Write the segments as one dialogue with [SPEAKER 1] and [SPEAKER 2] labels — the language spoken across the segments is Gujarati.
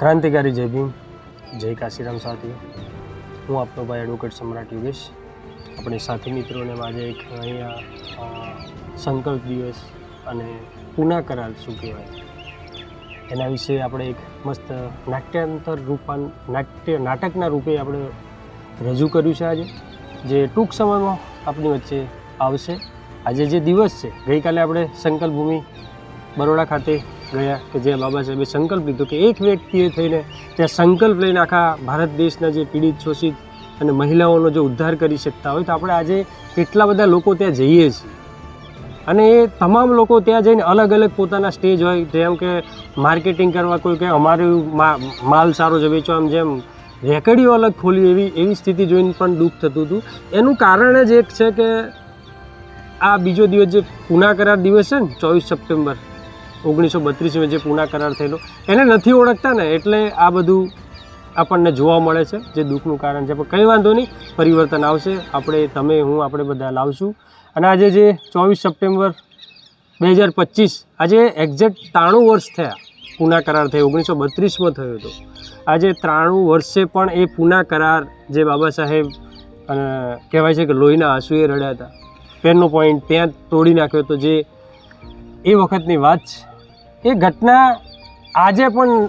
[SPEAKER 1] ક્રાંતિકારી જય ભીમ. જય કાશીરામ સાથીઓ હું આપનો ભાઈ એડવોકેટ સમ્રાટ યોગેશ. આપણે સાથી મિત્રોને આજે એક અહીંયા સંકલ્પ દિવસ અને પુના કરાર શું કહેવાય? એના વિશે આપણે એક મસ્ત નાટ્યાંતર રૂપાન, નાટ્ય, નાટકના રૂપે આપણે રજૂ કર્યું છે આજે, જે ટૂંક સમયમાં આપણી વચ્ચે આવશે. આજે જે દિવસ છે, ગઈકાલે આપણે સંકલ્પ ભૂમિ બરોડા ખાતે ગયા કે જે બાબા સાહેબે સંકલ્પ લીધો કે એક વ્યક્તિએ થઈને ત્યાં સંકલ્પ લઈને આખા ભારત દેશના જે પીડિત, શોષિત અને મહિલાઓનો જો ઉદ્ધાર કરી શકતા હોય તો આપણે આજે કેટલા બધા લોકો ત્યાં જઈએ છીએ. અને એ તમામ લોકો ત્યાં જઈને અલગ અલગ પોતાના સ્ટેજ હોય જેમ કે માર્કેટિંગ કરવા કોઈ કે અમારું માલ સારો જ વેચો આમ જેમ. રેકડીઓ અલગ ખોલી એવી એવી સ્થિતિ જોઈને પણ દુઃખ થતું હતું. એનું કારણ જ એક છે કે આ બીજો દિવસ જે પુના કરાર દિવસ છે ને, ચોવીસ સપ્ટેમ્બર ઓગણીસો બત્રીસમાં જે પુના કરાર થયેલો, એને નથી ઓળખતા ને એટલે આ બધું આપણને જોવા મળે છે, જે દુઃખનું કારણ છે. પણ કંઈ વાંધો નહીં, પરિવર્તન આવશે. આપણે, તમે, હું, આપણે બધા લાવશું. અને આજે જે ચોવીસ સપ્ટેમ્બર બે હજાર પચીસ, આજે એક્ઝેક્ટ ત્રાણું વર્ષ થયા પૂના કરાર થયો, ઓગણીસો બત્રીસમાં થયો હતો. આજે ત્રાણું વર્ષે પણ એ પૂના કરાર જે બાબા સાહેબ કહેવાય છે કે લોહીના આંસુએ રડ્યા હતા. પેનનો પોઈન્ટ ત્યાં તોડી નાખ્યો હતો, જે એ વખતની વાત છે. એ ઘટના આજે પણ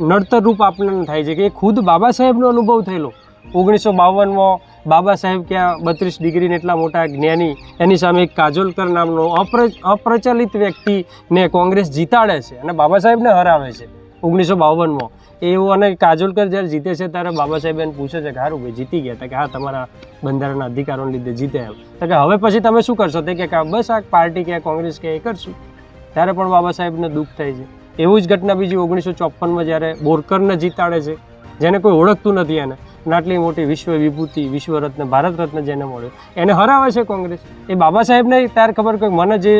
[SPEAKER 1] નડતરરૂપ આપણને થાય છે કે એ ખુદ બાબા સાહેબનો અનુભવ થયેલો. ઓગણીસો બાવનમાં બાબા સાહેબ ક્યાં બત્રીસ ડિગ્રીને એટલા મોટા જ્ઞાની, એની સામે એક કાજોલકર નામનો અપ્ર, અપ્રચલિત વ્યક્તિને કોંગ્રેસ જીતાડે છે અને બાબા સાહેબને હરાવે છે. ઓગણીસો બાવનમાં. એવું અને કાજોલકર જ્યારે જીતે છે ત્યારે બાબા સાહેબ એને પૂછે છે કે હારું ભાઈ, જીતી ગયા. કે, હા, તમારા બંધારણના અધિકારોને લીધે જીતે એમ. તો કે, હવે પછી તમે શું કરશો? તે કે બસ આ પાર્ટી કે કોંગ્રેસ કે એ કરશું. ત્યારે પણ બાબા સાહેબને દુઃખ થાય છે. એવું જ ઘટના બીજી ઓગણીસો ચોપનમાં જ્યારે બોરકરને જીતાડે છે, જેને કોઈ ઓળખતું નથી એને. આટલી મોટી વિશ્વ વિભૂતિ, વિશ્વરત્ન ભારત રત્ન જેને મળ્યો. એને હરાવે છે કોંગ્રેસ. એ બાબા સાહેબને ત્યારે ખબર કે મને જે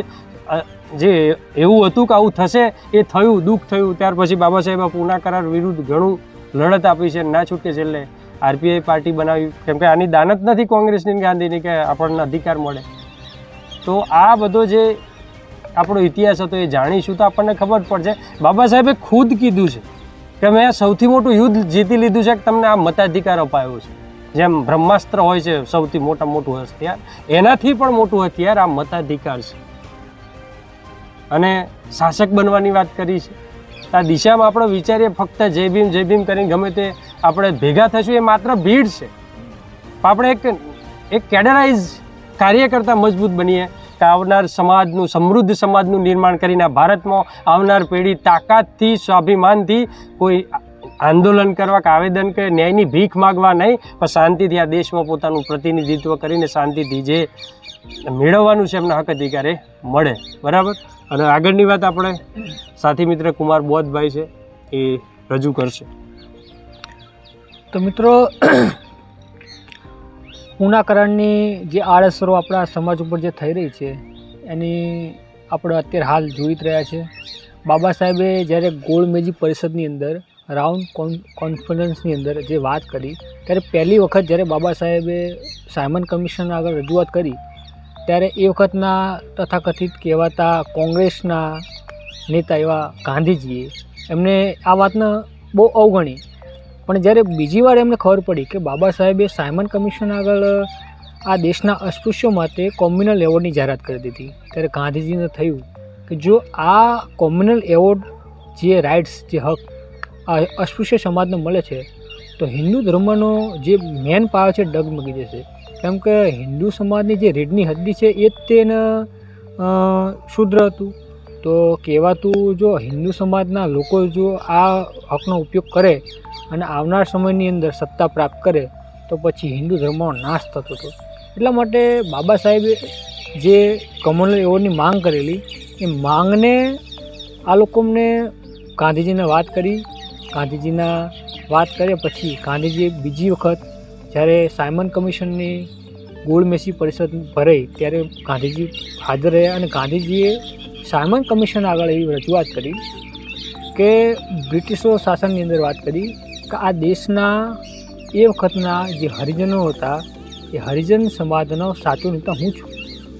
[SPEAKER 1] જે એવું હતું કે આવું થશે, એ થયું, દુઃખ થયું. ત્યાર પછી બાબા સાહેબે પૂના કરાર વિરુદ્ધ ઘણું લડત આપી છે. ના છૂટકે છેલ્લે આરપીઆઈ પાર્ટી બનાવી. કેમ કે આની દાનત નથી કોંગ્રેસની ગાંધીની કે આપણને અધિકાર મળે. તો આ બધો જે આપણો ઇતિહાસ હતો એ જાણીશું તો આપણને ખબર પડશે. બાબા સાહેબે ખુદ કીધું છે કે મેં સૌથી મોટું યુદ્ધ જીતી લીધું છે કે તમને આ મતાધિકાર અપાયો છે. જેમ બ્રહ્માસ્ત્ર હોય છે, સૌથી મોટા મોટું હથિયાર, એનાથી પણ મોટું હથિયાર આ મતાધિકાર છે. અને શાસક બનવાની વાત કરી છે. આ દિશામાં આપણે વિચારીએ ફક્ત જય ભીમ જય ભીમ કરીને ગમે તે આપણે ભેગા થશું, એ માત્ર ભીડ છે. પણ આપણે એક એક કેડરાઇઝ કાર્યકર્તા મજબૂત બનીએ. આવનાર સમાજનું, સમૃદ્ધ સમાજનું નિર્માણ કરીને ભારતમાં આવનાર પેઢી તાકાતથી, સ્વાભિમાનથી કોઈ આંદોલન કરવા કે આવેદન કે ન્યાયની ભીખ માગવા નહીં, પણ શાંતિથી આ દેશમાં પોતાનું પ્રતિનિધિત્વ કરીને શાંતિથી જે મેળવવાનું છે એમના હક અધિકારે મળે. બરાબર? અને આગળની વાત આપણે સાથી મિત્ર કુમાર બોધભાઈ છે એ રજૂ કરશે.
[SPEAKER 2] તો મિત્રો ઉનાકરણની જે આડઅસરો આપણા સમાજ ઉપર જે થઈ રહી છે, એની આપણે અત્યારે હાલ જોઈ જ રહ્યા છે. બાબા સાહેબે જ્યારે ગોળમેજી પરિષદની અંદર, રાઉન્ડ કોન, કોન્ફરન્સની અંદર જે વાત કરી, ત્યારે પહેલી વખત જ્યારે બાબા સાહેબે સાયમન કમિશન આગળ રજૂઆત કરી, ત્યારે એ વખતના તથાકથિત કહેવાતા કોંગ્રેસના નેતા એવા ગાંધીજીએ એમને આ વાતને બહુ અવગણી. પણ જ્યારે બીજી વાર એમને ખબર પડી કે બાબા સાહેબે સાયમન કમિશન આગળ આ દેશના અસ્પૃશ્યો માટે કોમ્યુનલ એવોર્ડની જાહેરાત કરી દીધી. ત્યારે ગાંધીજીને થયું કે જો આ કોમ્યુનલ એવોર્ડ જે રાઇટ્સ, જે હક, આ અસ્પૃશ્ય સમાજને મળે છે, તો હિન્દુ ધર્મનો જે મેન પાયો છે ડગમગી જશે. કેમ કે હિન્દુ સમાજની જે રીઢની હદ્દી છે એ જ તેને શુદ્ર હતું. તો કહેવાતું જો હિન્દુ સમાજના લોકો જો આ હકનો ઉપયોગ કરે અને આવનાર સમયની અંદર સત્તા પ્રાપ્ત કરે, તો પછી હિન્દુ ધર્મનો નાશ થતો હતો. એટલા માટે બાબા સાહેબે જે કમલ એવોર્ડની માંગ કરેલી, એ માંગને આ લોકોને ગાંધીજીને વાત કરી. ગાંધીજીના વાત કર્યા પછી ગાંધીજીએ બીજી વખત જ્યારે સાયમન કમિશનની ગોળમેસી પરિષદ ભરાઈ, ત્યારે ગાંધીજી હાજર રહ્યા અને ગાંધીજીએ સાયમન કમિશન આગળ એવી રજૂઆત કરી કે બ્રિટિશો શાસનની અંદર વાત કરી કે આ દેશના એ વખતના જે હરિજનો હતા, એ હરિજન સમાજનો સાચો નેતા હું છું?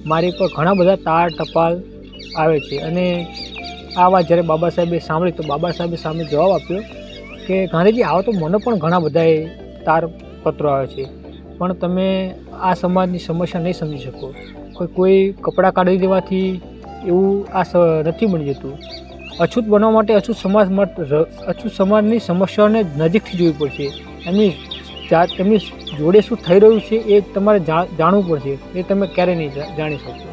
[SPEAKER 2] મારી પર ઘણા બધા તાર ટપાલ આવે છે અને આ વાત જ્યારે બાબા સાહેબે સાંભળી તો બાબા સાહેબે સામે જવાબ આપ્યો કે ગાંધીજી, આવો તો મને પણ ઘણા બધાએ તાર પત્રો આવે છે, પણ તમે આ સમાજની સમસ્યા નહીં સમજી શકો. કોઈ કોઈ કપડાં કાઢી દેવાથી એવું આ નથી બની જતું. અછૂત બનવા માટે અછૂત સમાજ અછૂત સમાજની સમસ્યાઓને નજીકથી જોવી પડશે. એમની જાત એમની જોડે શું થઈ રહ્યું છે એ તમારે જાણવું પડશે. એ તમે ક્યારેય નહીં જાણી શકશો.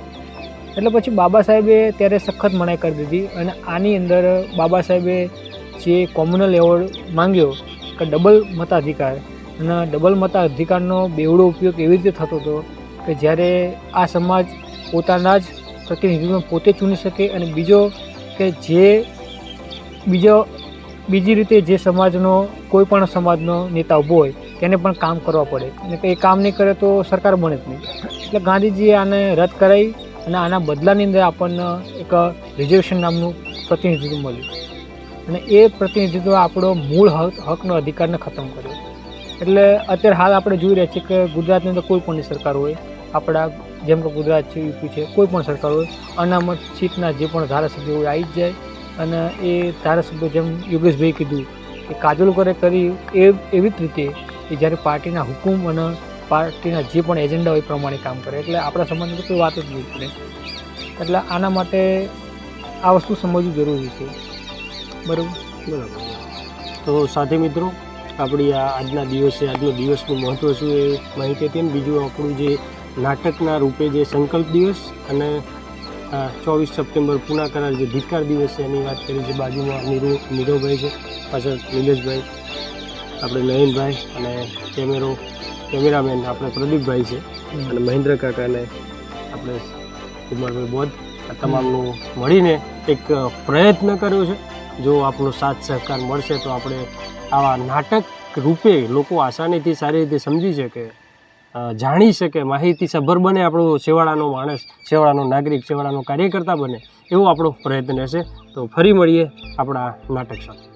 [SPEAKER 2] એટલે પછી બાબા સાહેબે ત્યારે સખત મનાઈ કરી દીધી અને આની અંદર બાબા સાહેબે જે કોમ્યુનલ એવોર્ડ માંગ્યો કે ડબલ મતાધિકાર અને ડબલ મતાધિકારનો બેવડો ઉપયોગ એવી રીતે થતો હતો કે જ્યારે આ સમાજ પોતાના જ પ્રતિનિધિત્વ પોતે ચૂની શકે અને બીજો કે જે બીજો, બીજી રીતે જે સમાજનો, કોઈ પણ સમાજનો નેતા ઊભો હોય, તેને પણ કામ કરવા પડે. અને એ કામ નહીં કરે તો સરકાર બને જ નહીં. એટલે ગાંધીજીએ આને રદ કરાવી અને આના બદલાની અંદર આપણને એક રિઝર્વેશન નામનું પ્રતિનિધિત્વ મળ્યું. અને એ પ્રતિનિધિત્વ આપણો મૂળ હક, હકનો અધિકારને ખતમ કર્યો. એટલે અત્યારે હાલ આપણે જોઈ રહ્યા છીએ કે ગુજરાતની અંદર કોઈ પણની સરકાર હોય આપણા જેમ કે ગુજરાત છે, યુપી છે, કોઈ પણ સરકાર હોય, અનામત સીટના જે પણ ધારાસભ્યો હોય આવી જ જાય. અને એ ધારાસભ્યો જેમ યોગેશભાઈ કીધું કે કાજોલકરે કરી એ એવી જ રીતે કે જ્યારે પાર્ટીના હુકુમ અને પાર્ટીના જે પણ એજન્ડા હોય એ પ્રમાણે કામ કરે. એટલે આપણા સમાજની કોઈ વાત જ નહીં પડે એટલે આના માટે આ વસ્તુ સમજવું જરૂરી છે. બરાબર?
[SPEAKER 1] બરાબર. તો સાથે મિત્રો, આપણી આ આજના દિવસે, આજનો દિવસનું મહત્ત્વ શું એ માહિતી હતી ને. બીજું આપણું જે નાટકના રૂપે જે સંકલ્પ દિવસ અને ચોવીસ સપ્ટેમ્બર પૂના કરાર જે ધિક્કાર દિવસ છે, એની વાત કરી છે બાજુમાં નીરુ, નીરવભાઈ છે, પાછળ નિલેશભાઈ, આપણે નયનભાઈ અને કેમેરો, કેમેરામેન આપણે પ્રદીપભાઈ છે અને મહેન્દ્ર કાકા આપણે કુમારભાઈ બોધ. આ તમામનું મળીને એક પ્રયત્ન કર્યો છે. જો આપણો સાથ સહકાર મળશે તો આપણે આવા નાટક રૂપે લોકો આસાનીથી સારી રીતે સમજી શકે. જાણી શકે, માહિતી સભર બને આપણો છેવાડાનો માણસ, છેવાડાનો નાગરિક, છેવાડાનો કાર્યકર્તા બને, એવો આપણો પ્રયત્ન હશે તો ફરી મળીએ આપણા નાટક સાથે.